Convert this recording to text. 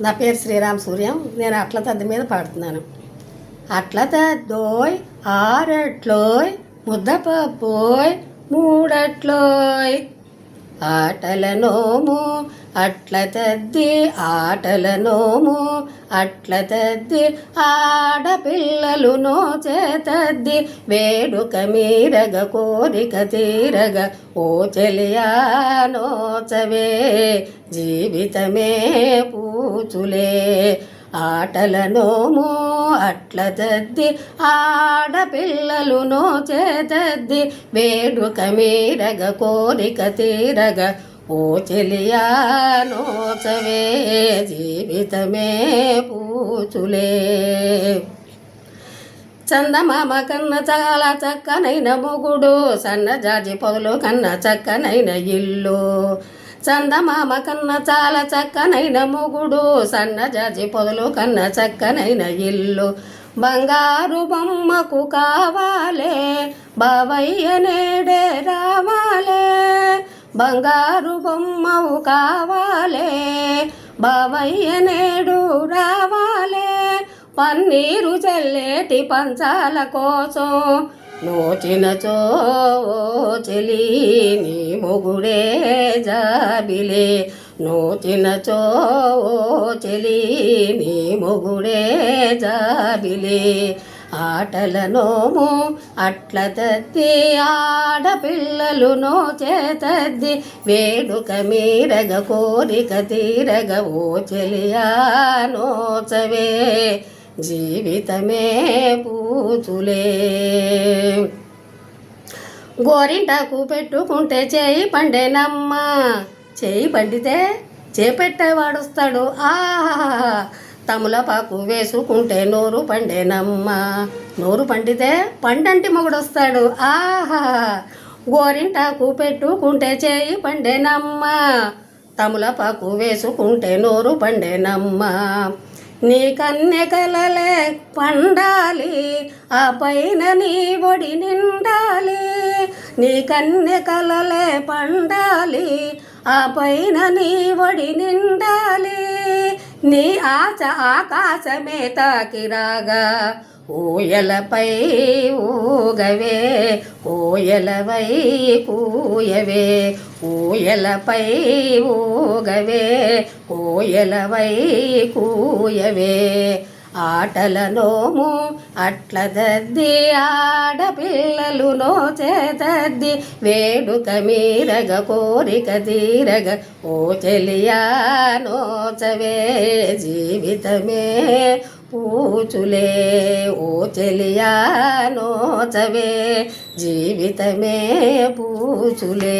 నా పేరు శ్రీరామ్ సూర్యం. నేను అట్ల తద్ది మీద పాడుతున్నాను. అట్ల తద్దోయ్ ఆరట్లోయ్ ముద్దపప్పోయ్ మూడట్లోయ్. ఆటల నోము అట్ల తద్ది ఆటల నోము అట్ల తద్ది ఆడపిల్లలు నోచేతద్ది వేడుక మీరగ కోరిక తీరగ ఓ చెలియా నోచవే జీవితమే పూ ఆటల ఆటలనోమో అట్ల తద్ది ఆడపిల్లలునో చేతద్ది వేడుక మీరగ కోరిక తీరగ ఓ చెలియా నోచవే. జీవితమే పూచులే. చందమామ కన్న చాలా చక్కనైన మొగుడు సన్నజాజి పొదలు కన్న చక్కనైన ఇల్లు. చందమామ కన్న చాలా చక్కనైన మొగుడు సన్నజాజి పొదలు కన్న చక్కనైన ఇల్లు. బంగారు బొమ్మకు కావాలే బావయ్య నేడే రావాలే. బంగారు బొమ్మవు కావాలే బావయ్య నేడు రావాలే. పన్నీరు చెల్లేటి పంచాల కోసం నోచినచో ఓ చెలి నీ మొగుడే జాబిలే. నోచినచో ఓ చెలి నీ మొగుడే జాబిలే. ఆటల నోము అట్ల తద్ది ఆడపిల్లలు నోచేతద్ది వేడుక మీరగ కోరిక తీరగ ఓ చెలియా నోచవే. జీవితమే పూతులే. గోరింటాకు పెట్టుకుంటే చేయి పండేనమ్మా. చేయి పండితే చేపెట్టేవాడొస్తాడు. ఆహా తములపాకు వేసుకుంటే నోరు పండేనమ్మా. నోరు పండితే పండంటి మొగుడొస్తాడు. ఆహా గోరింటాకు పెట్టుకుంటే చేయి పండేనమ్మా. తములపాకు వేసుకుంటే నోరు పండేనమ్మా. నీ కన్నె కలలే పండాలి ఆ పైన నీ ఒడి నిండాలి. నీ కన్నె కలలే పండాలి ఆ పైన నీ ఒడి నిండాలి. నీ ఆశ ఆకాశమే తాకిరాగా ఊయలపై ఊగవే ఊయలవై కూయవే ఊయలపై ఊగవే ఊయలవై కూయవే. ఆటల నోము అట్ల దద్ది ఆడపిల్లలు నోచేతద్ది వేడుక మీరగ కోరిక తీరగ ఓ చెలియా నోచవే జీవితమే. పూచులే ఓ చెలియా నోచవే జీవితమే. పూచులే.